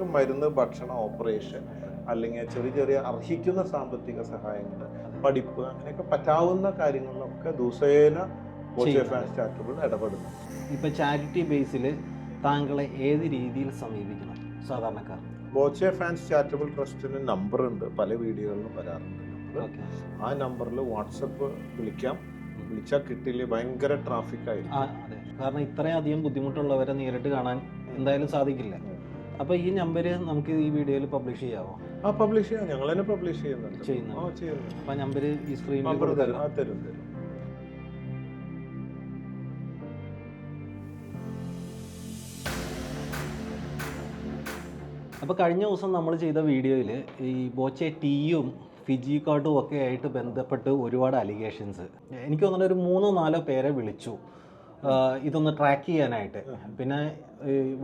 അവർക്ക് മരുന്ന് ഭക്ഷണം ഓപ്പറേഷൻ അല്ലെങ്കിൽ ചെറിയ ചെറിയ അർഹിക്കുന്ന സാമ്പത്തിക സഹായങ്ങൾ പഠിപ്പ് അങ്ങനെയൊക്കെ പറ്റാവുന്ന കാര്യങ്ങളിലൊക്കെ ദിവസേന ചാരിറ്റബിൾ ഇടപെടുന്നു. ഇപ്പൊ ചാരിറ്റി ബേസിൽ താങ്കളെ ഏത് രീതിയിൽ സമീപിക്കണം? സാധാരണക്കാർ. ബോച്ചെ ഫാൻസ് ചാരിറ്റബിൾ ട്രസ്റ്റിന് നമ്പർ ഉണ്ട്. പല വീഡിയോകളിലും വരാറുണ്ട് ആ നമ്പറിൽ വാട്സപ്പ് വിളിക്കാം. വിളിച്ചാൽ കിട്ടില്ല ഭയങ്കര ട്രാഫിക് ആയിരുന്നു കാരണം ഇത്രയധികം ബുദ്ധിമുട്ടുള്ളവരെ നേരിട്ട് കാണാൻ എന്തായാലും സാധിക്കില്ല. അപ്പൊ ഈ നമ്പർ നമുക്ക് ഈ വീഡിയോയിൽ പബ്ലിഷ് ചെയ്യാവോ? ആ പബ്ലിഷ് ചെയ്യാം. ഞങ്ങൾ തന്നെ പബ്ലിഷ് ചെയ്യുന്നുണ്ട്. ചെയ്യുന്നു ആ ചെയ്യുന്നുണ്ട്. അപ്പൊ നമ്പര് ഈ സ്ക്രീനിൽ നമ്പർ തരും. ആ തരും തരും. അപ്പോൾ കഴിഞ്ഞ ദിവസം നമ്മൾ ചെയ്ത വീഡിയോയിൽ ഈ ബോച്ചെ ടീയും ഫിജി കാർഡും ഒക്കെ ആയിട്ട് ബന്ധപ്പെട്ട് ഒരുപാട് അലിഗേഷൻസ് എനിക്ക് തോന്നുന്നു ഒരു മൂന്നോ നാലോ പേരെ വിളിച്ചു. ഇതൊന്ന് ട്രാക്ക് ചെയ്യാനായിട്ട്. പിന്നെ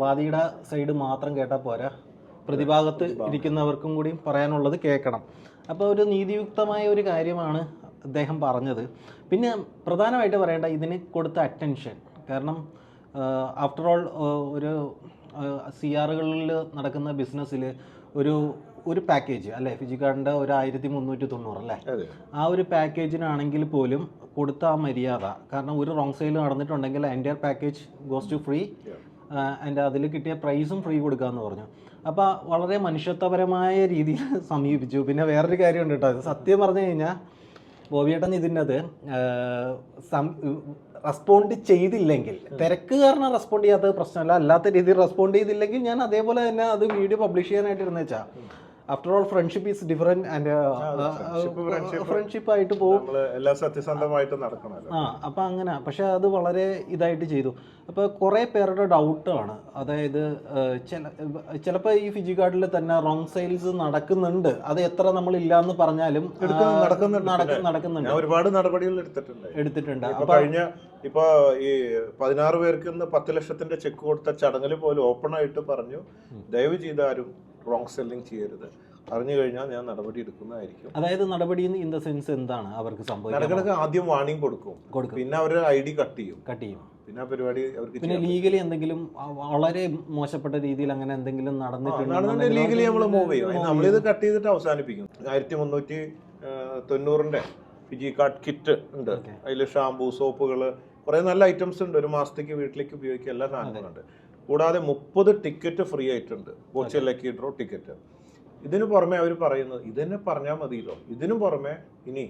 വാദിയുടെ സൈഡ് മാത്രം കേട്ടാൽ പോരാ. പ്രതിഭാഗത്ത് ഇരിക്കുന്നവർക്കും കൂടി പറയാനുള്ളത് കേൾക്കണം. അപ്പോൾ ഒരു നീതിയുക്തമായ ഒരു കാര്യമാണ് അദ്ദേഹം പറഞ്ഞത്. പിന്നെ പ്രധാനമായിട്ട് പറയേണ്ട ഇതിന് കൊടുത്ത അറ്റൻഷൻ കാരണം ആഫ്റ്റർ ഓൾ ഒരു സി ആറുകളിൽ നടക്കുന്ന ബിസിനസ്സിൽ ഒരു ഒരു പാക്കേജ് അല്ലേ? ഫിജിക്കാർഡിന്റെ ഒരു ആയിരത്തി മുന്നൂറ്റി തൊണ്ണൂറ് അല്ലേ? ആ ഒരു പാക്കേജിനാണെങ്കിൽ പോലും കൊടുത്ത ആ മര്യാദ. കാരണം ഒരു റോങ് സെയിൽ നടന്നിട്ടുണ്ടെങ്കിൽ എന്റെ പാക്കേജ് ഗോസ് ടു ഫ്രീ എന്റെ അതിൽ കിട്ടിയ പ്രൈസും ഫ്രീ കൊടുക്കാമെന്ന് പറഞ്ഞു. അപ്പോൾ വളരെ മനുഷ്യത്വപരമായ രീതിയിൽ സമീപിച്ചു. പിന്നെ വേറൊരു കാര്യമുണ്ട് കേട്ടോ സത്യം പറഞ്ഞു കഴിഞ്ഞാൽ ബോബിയേട്ടൻ ഇതിന്റെ അത് റെസ്പോണ്ട് ചെയ്തില്ലെങ്കിൽ തിരക്ക് കാരണം റെസ്പോണ്ട് ചെയ്യാത്തത് പ്രശ്നമല്ല. അല്ലാത്ത രീതിയിൽ റെസ്പോണ്ട് ചെയ്തില്ലെങ്കിൽ ഞാൻ അതേപോലെ തന്നെ അത് വീഡിയോ പബ്ലിഷ് ചെയ്യാനായിട്ട് ഇരുന്നേച്ചാ. After all friendship is different and. Friendship ആയിട്ട് പോകും. എല്ലാം സത്യസന്ധമായിട്ട് നടക്കണം ആ അപ്പം അങ്ങനെ പക്ഷെ അത് വളരെ ഇതായിട്ട് ചെയ്തു. അപ്പോൾ കുറേ പേരുടെ ഡൗട്ടാണ് അതായത് ചിലപ്പോ ചില ചിലപ്പോൾ ഈ ഫിജി കാർഡിൽ തന്നെ റോങ് സെയിൽസ് നടക്കുന്നുണ്ട്. അത് എത്ര നമ്മൾ ഇല്ലാന്ന് പറഞ്ഞാലും നടക്കുന്നുണ്ട്. ഒരുപാട് നടപടികൾ എടുത്തിട്ടുണ്ട്. എടുത്തിട്ടുണ്ട്. കഴിഞ്ഞ ഇപ്പൊ ഈ പതിനാറ് പേർക്ക് പത്ത് ലക്ഷത്തിന്റെ ചെക്ക് കൊടുത്ത ചടങ്ങിൽ പോലും ഓപ്പൺ ആയിട്ട് പറഞ്ഞു ദയവ് ചെയ്ത് ആരും റോങ് സെല്ലിംഗ് ചെയ്യരുത്. അറിഞ്ഞു കഴിഞ്ഞാൽ ഞാൻ നടപടി എടുക്കുന്നതായിരിക്കും. അതായത് നടപടി ഇൻ ദ സെൻസ് എന്താണ് അവർക്ക് സംഭവിക്കുന്നത് നടക്കണക്ക് ആദ്യം വാണിംഗ് കൊടുക്കും. കൊടുക്കും. പിന്നെ അവരുടെ ഐ ഡി കട്ട് ചെയ്യും. കട്ട് ചെയ്യും. പിന്നെ ആ പരിപാടി അവർക്ക് പിന്നെ ലീഗലി എന്തെങ്കിലും വളരെ മോശപ്പെട്ട രീതിയിൽ അങ്ങനെ എന്തെങ്കിലും നടന്നിട്ടുണ്ട് ലീഗലി നമ്മൾ മൂവ് ചെയ്യും. നമ്മളിത് കട്ട് ചെയ്തിട്ട് അവസാനിപ്പിക്കും. ആയിരത്തി മുന്നൂറ്റി തൊണ്ണൂറിന്റെ ഫിജി കാർഡ് കിറ്റ് ഉണ്ട്. അതിൽ ഷാമ്പൂ സോപ്പുകൾ കുറെ നല്ല ഐറ്റംസ് ഉണ്ട്. ഒരു മാസത്തേക്ക് വീട്ടിലേക്ക് ഉപയോഗിക്കുക എല്ലാ സാധനങ്ങളുണ്ട് കൂടാതെ മുപ്പത് ടിക്കറ്റ് ഫ്രീ ആയിട്ടുണ്ട്. ബോച്ചെ ലക്കി ഡ്രോ ടിക്കറ്റ് ഇതിന് പുറമെ അവർ പറയുന്നത് ഇതന്നെ പറഞ്ഞാൽ മതിയല്ലോ. ഇതിനു പുറമെ ഇനി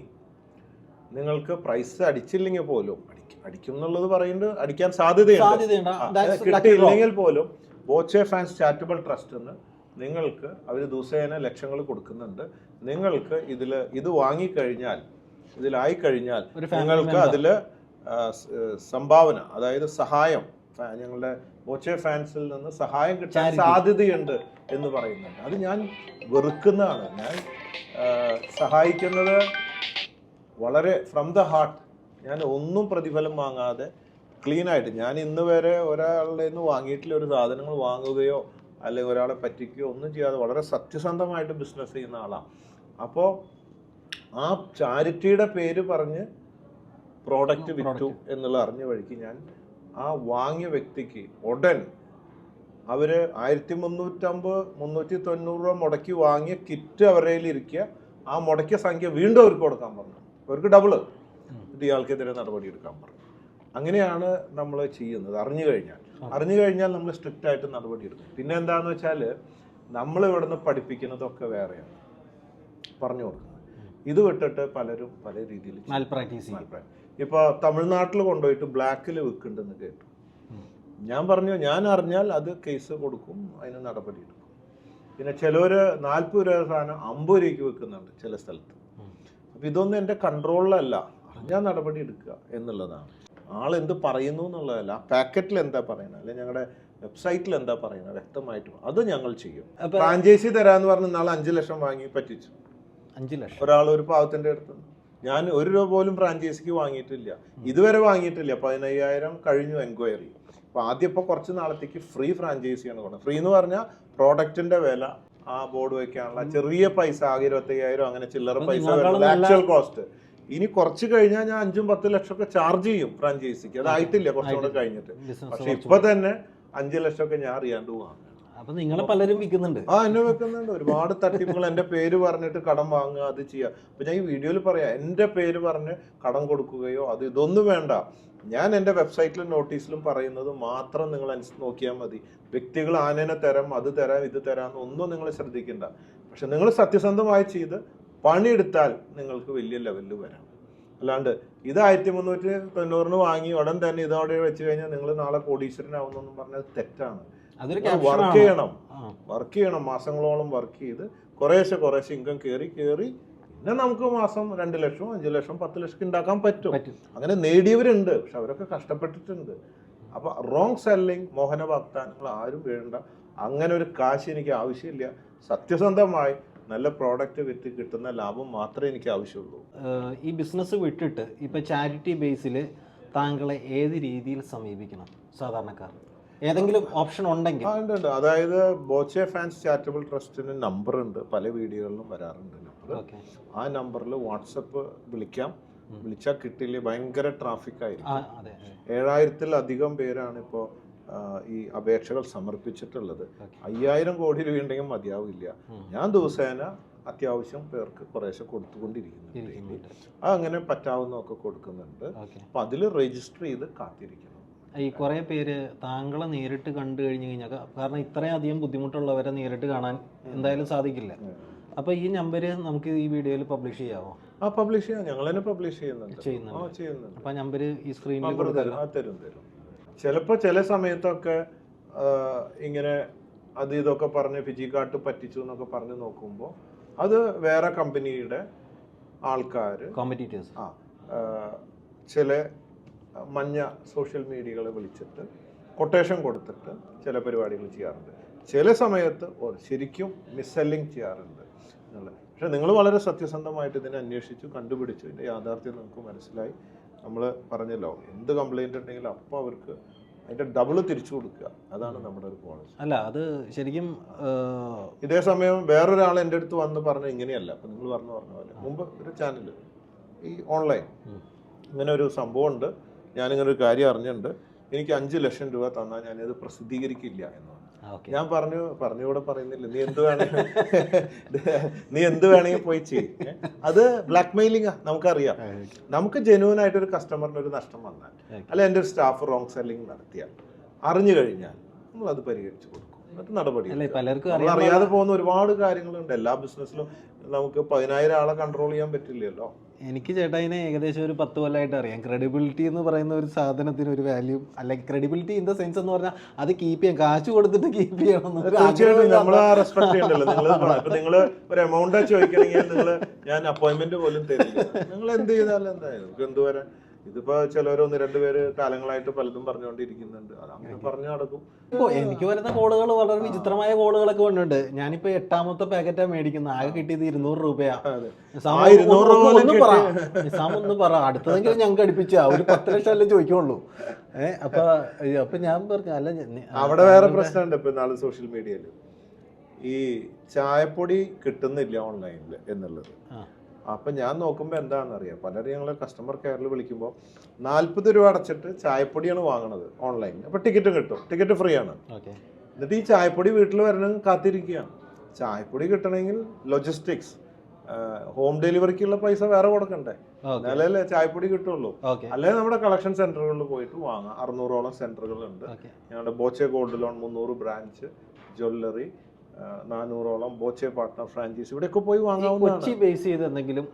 നിങ്ങൾക്ക് പ്രൈസ് അടിച്ചില്ലെങ്കിൽ പോലും അടിക്കും എന്നുള്ളത് പറയുന്നത് അടിക്കാൻ സാധ്യതയുണ്ട്. കിട്ടിയില്ലെങ്കിൽ പോലും ബോച്ചെ ഫാൻസ് ചാരിറ്റബിൾ ട്രസ്റ്റ് എന്ന് നിങ്ങൾക്ക് അവർ ദിവസേന ലക്ഷങ്ങൾ കൊടുക്കുന്നുണ്ട്. നിങ്ങൾക്ക് ഇതിൽ ഇത് വാങ്ങിക്കഴിഞ്ഞാൽ ഇതിലായി കഴിഞ്ഞാൽ നിങ്ങൾക്ക്. അതിൽ സംഭാവന അതായത് സഹായം ഞങ്ങളുടെ ബോച്ചെ ഫാൻസിൽ നിന്ന് സഹായം കിട്ടാൻ സാധ്യതയുണ്ട് എന്ന് പറയുന്നുണ്ട്. അത് ഞാൻ വെറുക്കുന്നതാണ്. ഞാൻ സഹായിക്കുന്നത് വളരെ ഫ്രം ദ ഹാർട്ട് ഞാൻ ഒന്നും പ്രതിഫലം വാങ്ങാതെ ക്ലീൻ ആയിട്ട് ഞാൻ ഇന്ന് വരെ ഒരാളുടെ നിന്ന് വാങ്ങിയിട്ടില്ല. ഒരു സാധനങ്ങൾ വാങ്ങുകയോ അല്ലെങ്കിൽ ഒരാളെ പറ്റിക്കുകയോ ഒന്നും ചെയ്യാതെ വളരെ സത്യസന്ധമായിട്ട് ബിസിനസ് ചെയ്യുന്ന ആളാണ് അപ്പോൾ ആ ചാരിറ്റിയുടെ പേര് പറഞ്ഞ് പ്രോഡക്റ്റ് വിറ്റു എന്നുള്ള അറിഞ്ഞ വഴിക്ക് ഞാൻ ആ വാങ്ങിയ വ്യക്തിക്ക് ഉടൻ അവർ ആയിരത്തി മുന്നൂറ്റമ്പത് മുന്നൂറ്റി തൊണ്ണൂറ് രൂപ മുടക്കി വാങ്ങിയ കിറ്റ് അവരുടെ ഇരിക്കുക ആ മുടക്കിയ സംഖ്യ വീണ്ടും അവർക്ക് കൊടുക്കാൻ പറഞ്ഞു. അവർക്ക് ഡബിൾ ഇയാൾക്കെതിരെ നടപടി എടുക്കാൻ പറഞ്ഞു. അങ്ങനെയാണ് നമ്മൾ ചെയ്യുന്നത്. അറിഞ്ഞു കഴിഞ്ഞാൽ. അറിഞ്ഞു കഴിഞ്ഞാൽ നമ്മൾ സ്ട്രിക്റ്റ് ആയിട്ട് നടപടി എടുക്കും പിന്നെ എന്താണെന്ന് വെച്ചാൽ നമ്മൾ ഇവിടുന്ന് പഠിപ്പിക്കുന്നതൊക്കെ വേറെയാണ്. പറഞ്ഞു കൊടുക്കുന്നത്. ഇത് വിട്ടിട്ട് പലരും പല രീതിയിൽ മാൽ പ്രാക്ടീസ് ചെയ്യും അഭിപ്രായം ഇപ്പൊ തമിഴ്നാട്ടിൽ കൊണ്ടുപോയിട്ട് ബ്ലാക്കിൽ വിൽക്കുന്നുണ്ടെന്ന് കേട്ടു. ഞാൻ പറഞ്ഞു ഞാൻ അറിഞ്ഞാൽ അത് കേസ് കൊടുക്കും അതിന് നടപടി എടുക്കും. പിന്നെ ചിലവര് നാൽപ്പത് രൂപ സാധനം അമ്പത് രൂപയ്ക്ക് വെക്കുന്നുണ്ട് ചില സ്ഥലത്ത്. അപ്പം ഇതൊന്നും എന്റെ കൺട്രോളിലല്ല. അറിഞ്ഞാൽ നടപടി എടുക്കുക എന്നുള്ളതാണ്. ആൾ എന്ത് പറയുന്നു എന്നുള്ളതല്ല. ആ പാക്കറ്റിൽ എന്താ പറയുന്നത്? അല്ലെങ്കിൽ ഞങ്ങളുടെ വെബ്സൈറ്റിൽ എന്താ പറയുന്നത്? വ്യക്തമായിട്ട് അത് ഞങ്ങൾ ചെയ്യും. ഫ്രാഞ്ചൈസി തരാന്ന് പറഞ്ഞ് നാളെ അഞ്ച് ലക്ഷം വാങ്ങി പറ്റിച്ചു. അഞ്ച് ലക്ഷം. ഒരാൾ ഒരു പാവത്തിന്റെ അടുത്ത്. ഞാൻ ഒരു രൂപ പോലും ഫ്രാഞ്ചൈസിക്ക് വാങ്ങിയിട്ടില്ല. ഇതുവരെ വാങ്ങിയിട്ടില്ല. പതിനയ്യായിരം കഴിഞ്ഞു എൻക്വയറി അപ്പൊ ആദ്യം ഇപ്പൊ കുറച്ച് നാളത്തേക്ക് ഫ്രീ ഫ്രാഞ്ചൈസിയാണ് കൊടുക്കുന്നത്. ഫ്രീ എന്ന് പറഞ്ഞാൽ പ്രോഡക്റ്റിന്റെ വില ആ ബോർഡ് വെക്കാനുള്ള ചെറിയ പൈസ ആകെ ഇരുപത്തയ്യായിരം അങ്ങനെ ചില്ലറ പൈസ ആക്ച്വൽ കോസ്റ്റ് ഇനി കുറച്ച് കഴിഞ്ഞാൽ ഞാൻ അഞ്ചും പത്ത് ലക്ഷം ഒക്കെ ചാർജ് ചെയ്യും ഫ്രാഞ്ചൈസിക്ക് അതായിട്ടില്ല കുറച്ചുകൂടെ കഴിഞ്ഞിട്ട്. പക്ഷെ ഇപ്പൊ തന്നെ അഞ്ച് ലക്ഷം ഒക്കെ ഞാൻ അറിയാണ്ട് വാങ്ങും അപ്പൊ നിങ്ങളെ പലരും വിൽക്കുന്നുണ്ട്. ആ എന്നെ വെക്കുന്നുണ്ട് ഒരുപാട് തട്ടിപ്പുകൾ എന്റെ പേര് പറഞ്ഞിട്ട് കടം വാങ്ങുക അത് ചെയ്യുക. അപ്പൊ ഞാൻ ഈ വീഡിയോയിൽ പറയാം എന്റെ പേര് പറഞ്ഞ് കടം കൊടുക്കുകയോ അത് ഇതൊന്നും വേണ്ട. ഞാൻ എന്റെ വെബ്സൈറ്റിലും നോട്ടീസിലും പറയുന്നത് മാത്രം നിങ്ങൾ നോക്കിയാൽ മതി. വ്യക്തികൾ ആനേനെ തരാം അത് തരാം ഇത് തരാം ഒന്നും നിങ്ങൾ ശ്രദ്ധിക്കണ്ട. പക്ഷെ നിങ്ങൾ സത്യസന്ധമായി ചെയ്ത് പണിയെടുത്താൽ നിങ്ങൾക്ക് വലിയ ലെവലിൽ വരാം. അല്ലാണ്ട് ഇത് ആയിരത്തി മുന്നൂറ്റി തൊണ്ണൂറിന് വാങ്ങി ഉടൻ തന്നെ ഇതോടെ വെച്ച് കഴിഞ്ഞാൽ നിങ്ങൾ നാളെ കോടീശ്വരനാവുന്നെന്നും പറഞ്ഞത് തെറ്റാണ്. വർക്ക് ചെയ്യണം. വർക്ക് ചെയ്യണം. മാസങ്ങളോളം വർക്ക് ചെയ്ത് കുറേശ്ശെ കുറേശ്ശെ ഇൻകം കയറി കയറി പിന്നെ നമുക്ക് മാസം രണ്ട് ലക്ഷം അഞ്ച് ലക്ഷം പത്ത് ലക്ഷം ഉണ്ടാക്കാൻ പറ്റും. അങ്ങനെ നേടിയവരുണ്ട്. പക്ഷെ അവരൊക്കെ കഷ്ടപ്പെട്ടിട്ടുണ്ട്. അപ്പൊ റോങ് സെല്ലിങ് മോഹന വാഗ്ദാനങ്ങൾ ആരും വേണ്ട. അങ്ങനെ ഒരു കാശ് എനിക്ക് ആവശ്യമില്ല. സത്യസന്ധമായി നല്ല പ്രോഡക്റ്റ് വിറ്റ് കിട്ടുന്ന ലാഭം മാത്രമേ എനിക്ക് ആവശ്യമുള്ളൂ. ഈ ബിസിനസ് വിട്ടിട്ട് ഇപ്പൊ ചാരിറ്റി ബേസിൽ താങ്കളെ ഏത് രീതിയിൽ സമീപിക്കണം സാധാരണക്കാർ? ഏതെങ്കിലും ഓപ്ഷൻ ഉണ്ടെങ്കിൽ. ഉണ്ട് ഉണ്ട്. അതായത് ബോച്ചെ ഫാൻസ് ചാരിറ്റബിൾ ട്രസ്റ്റിന് നമ്പർ ഉണ്ട് പല വീഡിയോകളിലും വരാറുണ്ട് നമ്പർ ആ നമ്പറിൽ വാട്സപ്പ് വിളിക്കാം. വിളിച്ചാൽ കിട്ടില്ല? ഭയങ്കര ട്രാഫിക് ആയിരിക്കും. ഏഴായിരത്തിലധികം പേരാണ് ഇപ്പോൾ ഈ അപേക്ഷകൾ സമർപ്പിച്ചിട്ടുള്ളത്. അയ്യായിരം കോടി രൂപ ഉണ്ടെങ്കിൽ മതിയാവില്ല ഞാൻ ദിവസേന അത്യാവശ്യം പേർക്ക് കുറേശ്ശെ കൊടുത്തുകൊണ്ടിരിക്കുന്നുണ്ട്. അങ്ങനെ പറ്റാവുന്നതൊക്കെ കൊടുക്കുന്നുണ്ട്. അപ്പം അതിൽ രജിസ്റ്റർ ചെയ്ത് കാത്തിരിക്കണം. ഈ കുറേ പേര് താങ്കളെ നേരിട്ട് കണ്ടു കഴിഞ്ഞു കഴിഞ്ഞാൽ കാരണം ഇത്രയും അധികം ബുദ്ധിമുട്ടുള്ളവരെ നേരിട്ട് കാണാൻ എന്തായാലും സാധിക്കില്ല. അപ്പോൾ ഈ നമ്പർ നമുക്ക് ഈ വീഡിയോയിൽ പബ്ലിഷ് ചെയ്യാമോ ആ പബ്ലിഷ് ചെയ്യാം. ഞങ്ങൾ തന്നെ പബ്ലിഷ് ചെയ്യുന്നുണ്ട്. ചെയ്യുന്നുണ്ട്. അപ്പോൾ നമ്പർ ഈ സ്ക്രീനിൽ തരും. തരും ചിലപ്പോൾ ചില സമയത്തൊക്കെ ഇങ്ങനെ അത് ഇതൊക്കെ പറഞ്ഞ് ഫിജിക്കാട്ട് പറ്റിച്ചു എന്നൊക്കെ പറഞ്ഞ് നോക്കുമ്പോൾ അത് വേറെ കമ്പനിയുടെ ആൾക്കാർ കോമ്പറ്റീറ്റേഴ്സ് ആ, ചില മഞ്ഞ സോഷ്യൽ മീഡിയകളെ വിളിച്ചിട്ട് കൊട്ടേഷൻ കൊടുത്തിട്ട് ചില പരിപാടികൾ ചെയ്യാറുണ്ട്. ചില സമയത്ത് ശരിക്കും മിസ്സെല്ലിങ് ചെയ്യാറുണ്ട് എന്നുള്ളത്. പക്ഷേ നിങ്ങൾ വളരെ സത്യസന്ധമായിട്ട് ഇതിനെ അന്വേഷിച്ചു കണ്ടുപിടിച്ചു. ഇതിന്റെ യാഥാർത്ഥ്യം നമുക്ക് മനസ്സിലായി. നമ്മൾ പറഞ്ഞല്ലോ എന്ത് കംപ്ലൈന്റ് ഉണ്ടെങ്കിലും അപ്പോൾ അവർക്ക് അതിന്റെ ഡബിൾ തിരിച്ചു കൊടുക്കുക. അതാണ് നമ്മുടെ ഒരു പോളിസി അല്ല അത് ശരിക്കും ഇതേ സമയം വേറൊരാൾ എന്റെ അടുത്ത് വന്ന് പറഞ്ഞ ഇങ്ങനെയല്ല. അപ്പം നിങ്ങൾ പറഞ്ഞു പറഞ്ഞ പോലെ. മുമ്പ് ഒരു ചാനൽ ഈ ഓൺലൈൻ ഇങ്ങനെ ഒരു സംഭവം ഉണ്ട് ഞാനിങ്ങനെ ഒരു കാര്യം അറിഞ്ഞിട്ടുണ്ട്. എനിക്ക് അഞ്ച് ലക്ഷം രൂപ തന്നാൽ ഞാനിത് പ്രസിദ്ധീകരിക്കില്ല എന്ന് പറഞ്ഞു. ഞാൻ പറഞ്ഞു പറഞ്ഞുകൂടെ പറയുന്നില്ല. നീ എന്ത് വേണമെങ്കിൽ നീ എന്ത് വേണമെങ്കിൽ പോയി ചെയ്യും. അത് ബ്ലാക്ക് മെയിലിംഗ് നമുക്കറിയാം. നമുക്ക് ജെനുവൻ ആയിട്ട് ഒരു കസ്റ്റമറിന് ഒരു നഷ്ടം വന്നാൽ അല്ലെ എന്റെ ഒരു സ്റ്റാഫ് റോങ് സെല്ലിംഗ് നടത്തിയാൽ അറിഞ്ഞു കഴിഞ്ഞാൽ നമ്മൾ അത് പരിഹരിച്ചു കൊടുക്കും. എന്നിട്ട് നടപടി പലർക്കും നമ്മൾ അറിയാതെ പോകുന്ന ഒരുപാട് കാര്യങ്ങളുണ്ട്. എല്ലാ ബിസിനസ്സിലും നമുക്ക് പതിനായിരം ആളെ കൺട്രോൾ ചെയ്യാൻ പറ്റില്ലല്ലോ. എനിക്ക് ചേട്ടാ ഇതിനെ ഏകദേശം ഒരു പത്ത് കൊല്ലമായിട്ട് അറിയാം. ക്രെഡിബിലിറ്റി എന്ന് പറയുന്ന ഒരു സാധനത്തിന് ഒരു വാല്യൂ അല്ലെങ്കിൽ ക്രെഡിബിലിറ്റി ഇൻ ദ സെൻസ് എന്ന് പറഞ്ഞാൽ അത് കീപ്പ് ചെയ്യാം. കാശ് കൊടുത്തിട്ട് കീപ്പ് ചെയ്യണം നിങ്ങൾ ഒരു എമൗണ്ട് ചോദിക്കണമെങ്കിൽ നിങ്ങൾ ഞാൻ അപ്പോയിന്റ്മെന്റ് പോലും തരില്ല നിങ്ങൾ എന്ത് ചെയ്താലും എന്തായാലും എന്ത് വരാൻ ഇതിപ്പോ ചിലരൊന്ന് രണ്ടുപേര് രണ്ട് പേര് കാലങ്ങളായിട്ട് പലതും പറഞ്ഞുകൊണ്ടിരിക്കുന്നുണ്ട്. അങ്ങനെ പറഞ്ഞു നടക്കും. ഇപ്പോ എനിക്ക് വരുന്ന കോളുകൾ വളരെ വിചിത്രമായ കോളുകളൊക്കെ വന്നിട്ടുണ്ട്. ഞാനിപ്പോ എട്ടാമത്തെ പാക്കറ്റാ മേടിക്കുന്നത്. ആകെ കിട്ടിയത് ഇരുന്നൂറ് രൂപയാ. ഒന്ന് പറ. നിസാം ഒന്ന് പറ. അടുത്തതെങ്കിലും ഞങ്ങൾക്ക് അടുപ്പിച്ച. ഒരു പത്ത് ലക്ഷം അല്ലേ ചോദിക്കുള്ളൂ. ഏഹ് അപ്പൊ അപ്പൊ ഞാൻ പറഞ്ഞു അല്ല അവിടെ വേറെ പ്രശ്നമുണ്ട് ഇപ്പൊ നാളെ സോഷ്യൽ മീഡിയയിൽ ഈ ചായപ്പൊടി കിട്ടുന്നില്ല ഓൺലൈനിൽ എന്നുള്ളത്. അപ്പൊ ഞാൻ നോക്കുമ്പോൾ എന്താണെന്നറിയാം? പലരും ഞങ്ങൾ കസ്റ്റമർ കെയറിൽ വിളിക്കുമ്പോൾ നാൽപ്പത് രൂപ അടച്ചിട്ട് ചായപ്പൊടിയാണ് വാങ്ങണത് ഓൺലൈനിൽ അപ്പൊ ടിക്കറ്റും കിട്ടും. ടിക്കറ്റ് ഫ്രീ ആണ്. എന്നിട്ട് ഈ ചായപ്പൊടി വീട്ടിൽ വരണം കാത്തിരിക്കുകയാണ് ചായപ്പൊടി കിട്ടണമെങ്കിൽ ലോജിസ്റ്റിക്സ് ഹോം ഡെലിവറിക്കുള്ള പൈസ വേറെ കൊടുക്കണ്ടേ? എന്നാലല്ലേ ചായപ്പൊടി കിട്ടുള്ളൂ. അല്ലെ അല്ലെങ്കിൽ നമ്മുടെ കളക്ഷൻ സെന്ററുകളിൽ പോയിട്ട് വാങ്ങാം. അറുന്നൂറോളം സെന്ററുകളുണ്ട് ഉണ്ട്. ഞങ്ങളുടെ ബോച്ചെ ഗോൾഡ് ലോൺ മുന്നൂറ് ബ്രാഞ്ച് ജ്വല്ലറി നാനൂറോളം ബോച്ചെ പാർട്ട്ണർ ഫ്രാഞ്ചൈസ്. ഇവിടെയൊക്കെ പോയി വാങ്ങാവുന്ന കൊച്ചി ബേസ് ചെയ്ത് എന്തെങ്കിലും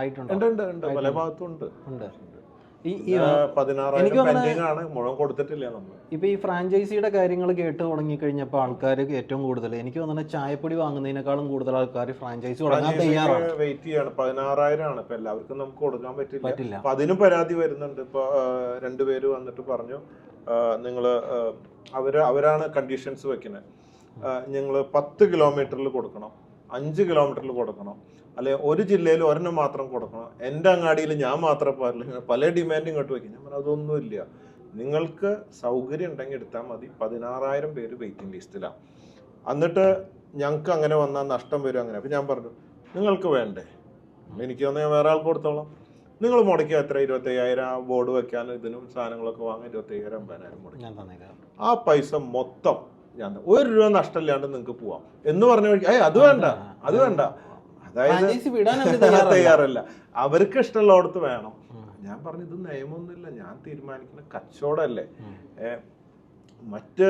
ആയിട്ടുണ്ട്? ഉണ്ട് ഉണ്ട് പല ഭാഗത്തും ഉണ്ട്. ഉണ്ട്. ഈ ഈ ആ, പതിനാറായിരം പെൻഡിങ് ആണ് മുഴുവൻ കൊടുത്തിട്ടില്ല നമ്മൾ ഇപ്പൊ ഈ ഫ്രാഞ്ചൈസിയുടെ കാര്യങ്ങൾ കേട്ട് തുടങ്ങി കഴിഞ്ഞപ്പോൾ ആൾക്കാർ ഏറ്റവും കൂടുതൽ എനിക്ക് തോന്നുന്നത് ചായപ്പൊടി വാങ്ങുന്നതിനേക്കാളും കൂടുതൽ ആൾക്കാർ ഫ്രാഞ്ചൈസി തുടങ്ങാൻ തയ്യാറാണ്. വെയിറ്റ് ചെയ്യാണ്. പതിനാറായിരം ആണ് ഇപ്പൊ എല്ലാവർക്കും നമുക്ക് കൊടുക്കാൻ പറ്റില്ല. പറ്റില്ല. അപ്പൊ അതിനും പരാതി വരുന്നുണ്ട്. ഇപ്പൊ രണ്ടുപേര് വന്നിട്ട് പറഞ്ഞു നിങ്ങൾ അവർ അവരാണ് കണ്ടീഷൻസ് വെക്കുന്നത് ഞങ്ങൾ പത്ത് കിലോമീറ്ററിൽ കൊടുക്കണം. അഞ്ച് കിലോമീറ്ററിൽ കൊടുക്കണം. അല്ലെ ഒരു ജില്ലയിൽ ഒരെണ്ണം മാത്രം കൊടുക്കണം. എന്റെ അങ്ങാടിയിൽ ഞാൻ മാത്രം പാടില്ല ഇങ്ങനെ പല ഡിമാൻഡ് ഇങ്ങോട്ട് വയ്ക്കും ഞാൻ പറഞ്ഞു അതൊന്നുമില്ല. നിങ്ങൾക്ക് സൗകര്യം ഉണ്ടെങ്കിൽ എടുത്താൽ മതി. പതിനാറായിരം പേര് വെയിറ്റിംഗ് ലിസ്റ്റിലാണ് എന്നിട്ട് ഞങ്ങൾക്ക് അങ്ങനെ വന്നാൽ നഷ്ടം വരും അങ്ങനെ. അപ്പം ഞാൻ പറഞ്ഞു നിങ്ങൾക്ക് വേണ്ടേ? എനിക്ക് തന്നെ വേറെ ആൾക്ക് കൊടുത്തോളാം. നിങ്ങൾ മുടക്കിയ എത്ര? ഇരുപത്തയ്യായിരം ആ ബോർഡ് വെക്കാനും ഇതിനും സാധനങ്ങളൊക്കെ വാങ്ങാൻ ഇരുപത്തയ്യായിരം അമ്പതിനായിരം മുടക്കി. ആ പൈസ മൊത്തം ഞാൻ. ഒരു രൂപ നഷ്ടമില്ലാണ്ട് നിങ്ങൾക്ക് പോവാം. എന്ന് പറഞ്ഞ വഴിക്ക് ഏ അത് വേണ്ട അത് വേണ്ട. അതായത് തയ്യാറല്ല. അവർക്ക് ഇഷ്ടമുള്ളടത്ത് വേണം. ഞാൻ പറഞ്ഞു ഇത് നിയമമൊന്നുമില്ല. ഞാൻ തീരുമാനിക്കുന്ന കച്ചവടമല്ലേ. മറ്റ്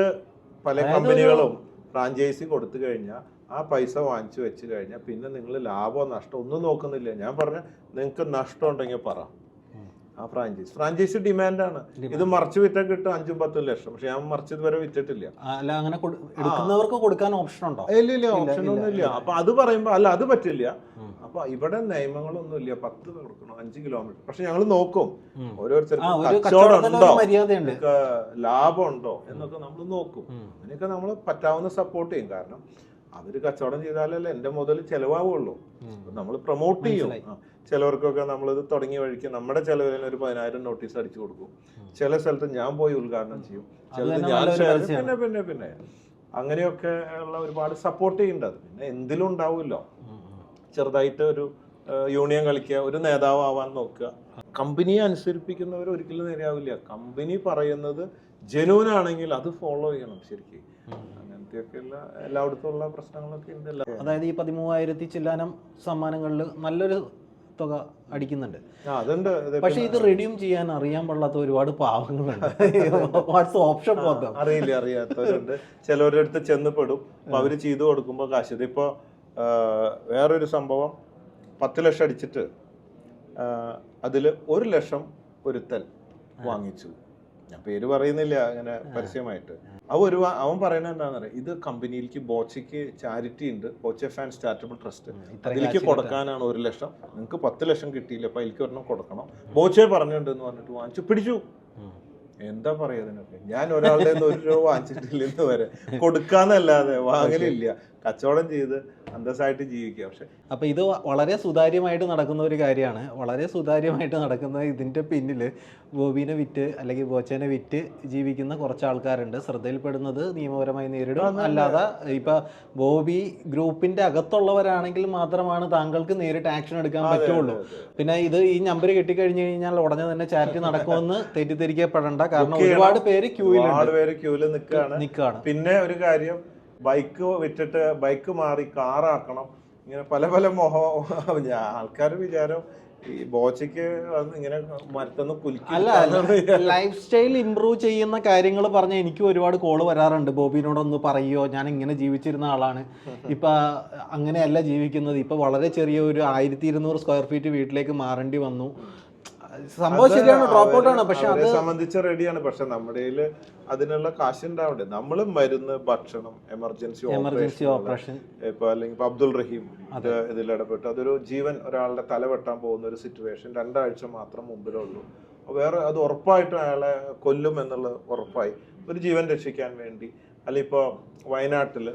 പല കമ്പനികളും ഫ്രാഞ്ചൈസി കൊടുത്തു കഴിഞ്ഞാൽ ആ പൈസ വാങ്ങിച്ചു വെച്ച് കഴിഞ്ഞാൽ പിന്നെ നിങ്ങൾ ലാഭമോ നഷ്ടമോ ഒന്നും നോക്കുന്നില്ല. ഞാൻ പറഞ്ഞ നിങ്ങൾക്ക് നഷ്ടം ഉണ്ടെങ്കിൽ പറ. ആ ഫ്രാഞ്ചൈസ് ഫ്രാഞ്ചൈസി ഡിമാൻഡാണ് ഇത് മറിച്ച് വിറ്റാൽ കിട്ടും അഞ്ചും പത്തും ലക്ഷം. പക്ഷെ ഞാൻ മറിച്ച് ഇതുവരെ വിറ്റിട്ടില്ല. അല്ല അങ്ങനെ എടുക്കുന്നവർക്ക് കൊടുക്കാൻ ഓപ്ഷൻ ഉണ്ടോ? ഇല്ല ഇല്ല ഓപ്ഷൻ ഒന്നും ഇല്ല അപ്പൊ അത് പറയുമ്പോ അല്ല അത് പറ്റില്ല. അപ്പൊ ഇവിടെ നിയമങ്ങളൊന്നും ഇല്ല പത്ത് കൊടുക്കണം അഞ്ച് കിലോമീറ്റർ പക്ഷെ ഞങ്ങൾ നോക്കും. ഓരോരുത്തർ ലാഭമുണ്ടോ ഓരോരുത്തർക്കും ഒരു കച്ചവടം ഉണ്ടോ? നിങ്ങൾക്ക് ലാഭം ഉണ്ടോ എന്നൊക്കെ നമ്മൾ നോക്കും. അങ്ങനെയൊക്കെ അതിനൊക്കെ നമ്മൾ പറ്റാവുന്ന സപ്പോർട്ട് ചെയ്യും. കാരണം അവർ കച്ചവടം ചെയ്താലല്ലേ എന്റെ മുതൽ ചെലവാകുള്ളൂ. നമ്മൾ പ്രൊമോട്ട് ചെയ്യും. ചിലവർക്കൊക്കെ നമ്മളിത് തുടങ്ങിയ വഴിക്ക് നമ്മുടെ ചിലവിൽ ഒരു പതിനായിരം നോട്ടീസ് അടിച്ചു കൊടുക്കും. ചില സ്ഥലത്ത് ഞാൻ പോയി ഉദ്ഘാടനം ചെയ്യും. ചിലത് ഞാൻ പിന്നെ പിന്നെ പിന്നെ. അങ്ങനെയൊക്കെ ഉള്ള ഒരുപാട് സപ്പോർട്ട് ചെയ്യുന്നുണ്ട്. അത് പിന്നെ എന്തിലും ഉണ്ടാവുമല്ലോ. ചെറുതായിട്ട് ഒരു യൂണിയൻ കളിക്കുക ഒരു നേതാവ് ആവാൻ നോക്കുക. കമ്പനിയെ അനുസരിപ്പിക്കുന്നവർ ഒരിക്കലും നേരെയാവില്ല. കമ്പനി പറയുന്നത് ജനുവൻ ആണെങ്കിൽ അത് ഫോളോ ചെയ്യണം ശരിക്കും. അങ്ങനത്തെയൊക്കെയുള്ള എല്ലായിടത്തും ഉള്ള പ്രശ്നങ്ങളൊക്കെ ഉണ്ടല്ലോ അതായത് ഈ പതിമൂവായിരത്തി ചില്ലാനം സമ്മാനങ്ങളിൽ നല്ലൊരു തുക അടിക്കുന്നുണ്ട്. പക്ഷെ ഇത് റെഡ്യൂം ചെയ്യാൻ അറിയാൻ പാടില്ലാത്ത ഒരുപാട് പാവങ്ങളുണ്ട്. വാട്സ് ഓപ്ഷൻ അറിയില്ല അറിയാത്തവരുണ്ട്. ചിലവരുടെ അടുത്ത് ചെന്ന് പെടും. അപ്പൊ അവർ ചെയ്തു കൊടുക്കുമ്പോൾ കാശ്. ഇതിപ്പോ വേറൊരു സംഭവം. പത്ത് ലക്ഷം അടിച്ചിട്ട് അതിൽ ഒരു ലക്ഷം ഒരുത്തൽ വാങ്ങിച്ചു. ഞാൻ പേര് പറയുന്നില്ല അങ്ങനെ പരസ്യമായിട്ട്. അവ ഒരു അവൻ പറയുന്നത് എന്താണെന്ന് അറിയാം? ഇത് കമ്പനിയിലേക്ക് ബോച്ചയ്ക്ക് ചാരിറ്റി ഉണ്ട്. Boche fan charitable trust. ഇതിലേക്ക് അതിലേക്ക് കൊടുക്കാനാണ് ഒരു ലക്ഷം. നിങ്ങൾക്ക് പത്ത് ലക്ഷം കിട്ടിയില്ല അപ്പൊ അതിലേക്ക് ഒരെണ്ണം കൊടുക്കണം. ബോച്ചയെ പറഞ്ഞിട്ടുണ്ട് എന്ന് പറഞ്ഞിട്ട് വാങ്ങിച്ചു പിടിച്ചു. എന്താ പറയാ ഇതിനൊക്കെ? ഞാൻ ഒരാളുടെ ഒരു രൂപ വാങ്ങിച്ചിട്ടില്ല ഇന്ന് വരെ കൊടുക്കാന്നല്ലാതെ വാങ്ങലില്ല. കച്ചവടം ചെയ്ത് അന്തസ്സായിട്ട് ജീവിക്കുക. പക്ഷെ അപ്പോൾ ഇത് വളരെ സുതാര്യമായിട്ട് നടക്കുന്ന ഒരു കാര്യമാണ്. വളരെ സുതാര്യമായിട്ട് നടക്കുന്ന ഇതിന്റെ പിന്നിൽ ബോബീനെ വിറ്റ് അല്ലെങ്കിൽ ബോച്ചേനെ വിറ്റ് ജീവിക്കുന്ന കുറച്ച് ആൾക്കാരുണ്ട് ശ്രദ്ധയിൽപ്പെടുന്നത് നിയമപരമായി നേരിടും. അല്ലാതെ ഇപ്പൊ ബോബി ഗ്രൂപ്പിന്റെ അകത്തുള്ളവരാണെങ്കിൽ മാത്രമാണ് താങ്കൾക്ക് നേരിട്ട് ആക്ഷൻ എടുക്കാൻ പറ്റുള്ളൂ. പിന്നെ ഇത് ഈ നമ്പർ കിട്ടിക്കഴിഞ്ഞ് കഴിഞ്ഞാൽ ഉടനെ തന്നെ ചാറ്റ് നടക്കുമെന്ന് തെറ്റിദ്ധരിക്കപ്പെടേണ്ട. കാരണം. ഒരുപാട് പേര് ക്യൂവിൽ ഒരുപാട് പേര് ക്യൂൽ നിൽക്കുകയാണ്. നിൽക്കുകയാണ്. പിന്നെ ഒരു കാര്യം ബൈക്ക് വിറ്റിട്ട് ബൈക്ക് മാറി കാറാക്കണം ഇങ്ങനെ പല പല മോഹ ആൾക്കാർ വിചാരം ഈ ബോച്ചയ്ക്ക് ഇങ്ങനെ മരത്തൊന്ന് കുലുക്കി അല്ല ലൈഫ് സ്റ്റൈൽ ഇമ്പ്രൂവ് ചെയ്യുന്ന കാര്യങ്ങൾ പറഞ്ഞ എനിക്ക് ഒരുപാട് കോൾ വരാറുണ്ട്. ബോബിനോടൊന്ന് പറയോ? ഞാൻ ഇങ്ങനെ ജീവിച്ചിരുന്ന ആളാണ്. ഇപ്പൊ അങ്ങനെയല്ല ജീവിക്കുന്നത്. ഇപ്പൊ വളരെ ചെറിയ ഒരു ആയിരത്തി ഇരുന്നൂറ് സ്ക്വയർ ഫീറ്റ് വീട്ടിലേക്ക് മാറേണ്ടി വന്നു. സംഭവം ശരിയാണ് ഡ്രോപ്പ് ഔട്ട് ആണ് പക്ഷെ അത് സംബന്ധിച്ച് റെഡിയാണ് പക്ഷെ നമ്മുടെ അതിനുള്ള കാശ് ഉണ്ടാവണ്ടേ? നമ്മൾ മരുന്ന് ഭക്ഷണം എമർജൻസി എമർജൻസി ഓപ്പറേഷൻ ഇപ്പൊ അല്ലെങ്കിൽ അബ്ദുൾ റഹീം അത്. ഇതിൽ ഇടപെട്ടു അതൊരു ജീവൻ ഒരാളുടെ തലവെട്ടാൻ പോകുന്ന ഒരു സിറ്റുവേഷൻ രണ്ടാഴ്ച മാത്രം മുമ്പിലേ ഉള്ളൂ അപ്പൊ വേറെ അത് ഉറപ്പായിട്ടും അയാളെ കൊല്ലും എന്നുള്ളത് ഉറപ്പായി. ഒരു ജീവൻ രക്ഷിക്കാൻ വേണ്ടി. അല്ലെ ഇപ്പൊ വയനാട്ടിൽ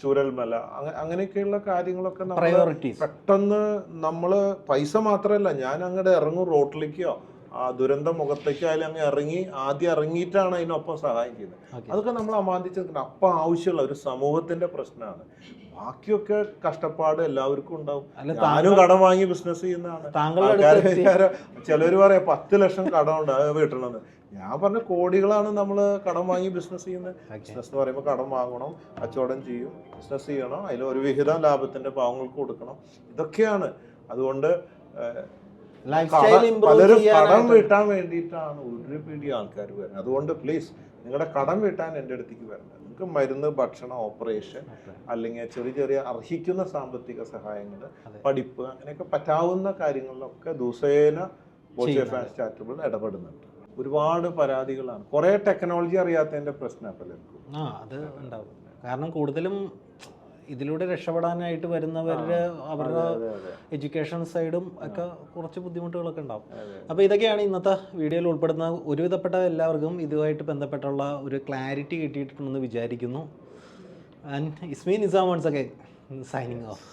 ചൂരൽമല അങ്ങ- അങ്ങനെയൊക്കെയുള്ള കാര്യങ്ങളൊക്കെ നമ്മൾ പ്രയോറിറ്റീസ് പെട്ടെന്ന് നമ്മൾ പൈസ മാത്രമല്ല ഞാൻ അങ്ങോട്ട് ഇറങ്ങും റോട്ടിലേക്കോ ആ ദുരന്ത മുഖത്തേക്കായാലും അങ്ങ് ഇറങ്ങി ആദ്യം ഇറങ്ങിയിട്ടാണ് അതിനൊപ്പം സഹായം ചെയ്യുന്നത്. അതൊക്കെ നമ്മൾ അമാന്തിച്ച് നിൽക്കുന്നത് അപ്പം ആവശ്യമുള്ള ഒരു സമൂഹത്തിന്റെ പ്രശ്നമാണ്. ബാക്കിയൊക്കെ കഷ്ടപ്പാട് എല്ലാവർക്കും ഉണ്ടാവും. ഞാനും കടം വാങ്ങി ബിസിനസ് ചെയ്യുന്നതാണ്. ചിലർ പറയാം പത്ത് ലക്ഷം കടം ഉണ്ട് വീട്ടണമെന്ന് ഞാൻ പറഞ്ഞ കോടികളാണ് നമ്മൾ കടം വാങ്ങി ബിസിനസ് ചെയ്യുന്നത് ബിസിനസ് എന്ന് പറയുമ്പോൾ കടം വാങ്ങണം കച്ചവടം ചെയ്യും ബിസിനസ് ചെയ്യണം അതിൽ ഒരു വിഹിതം ലാഭത്തിന്റെ പാവങ്ങൾക്ക് കൊടുക്കണം. ഇതൊക്കെയാണ്. അതുകൊണ്ട് പലരും കടം വീട്ടാൻ വേണ്ടിയിട്ടാണ്. ഒരു പിടി ആൾക്കാർ വരുന്നത് അതുകൊണ്ട് പ്ലീസ് നിങ്ങളുടെ കടം വീട്ടാൻ എന്റെ അടുത്തേക്ക് വരണ്ട. നിങ്ങൾക്ക് മരുന്ന് ഭക്ഷണം ഓപ്പറേഷൻ അല്ലെങ്കിൽ ചെറിയ ചെറിയ അർഹിക്കുന്ന സാമ്പത്തിക സഹായങ്ങൾ. പഠിപ്പ് അങ്ങനെയൊക്കെ പറ്റാവുന്ന കാര്യങ്ങളിലൊക്കെ ദിവസേന ബോച്ചെ ഫാൻസ് ചാരിറ്റബിൾ ഇടപെടുന്നുണ്ട്. ഒരുപാട് പരാതികളാണ്. കുറെ ടെക്നോളജി അറിയാത്തതിന്റെ പ്രശ്നം പലർക്കും ആ അത് ഉണ്ടാവും. കാരണം കൂടുതലും ഇതിലൂടെ രക്ഷപ്പെടാനായിട്ട് വരുന്നവരുടെ അവരുടെ. എഡ്യൂക്കേഷൻ സൈഡും ഒക്കെ കുറച്ച് ബുദ്ധിമുട്ടുകളൊക്കെ ഉണ്ടാവും. അപ്പൊ അപ്പോൾ ഇതൊക്കെയാണ് ഇന്നത്തെ വീഡിയോയിൽ ഉൾപ്പെടുന്ന ഒരുവിധപ്പെട്ട എല്ലാവർക്കും ഇതുമായിട്ട് ബന്ധപ്പെട്ടുള്ള ഒരു ക്ലാരിറ്റി കിട്ടിയിട്ടുണ്ടെന്ന് വിചാരിക്കുന്നു. And Ismeen Nizam once again signing off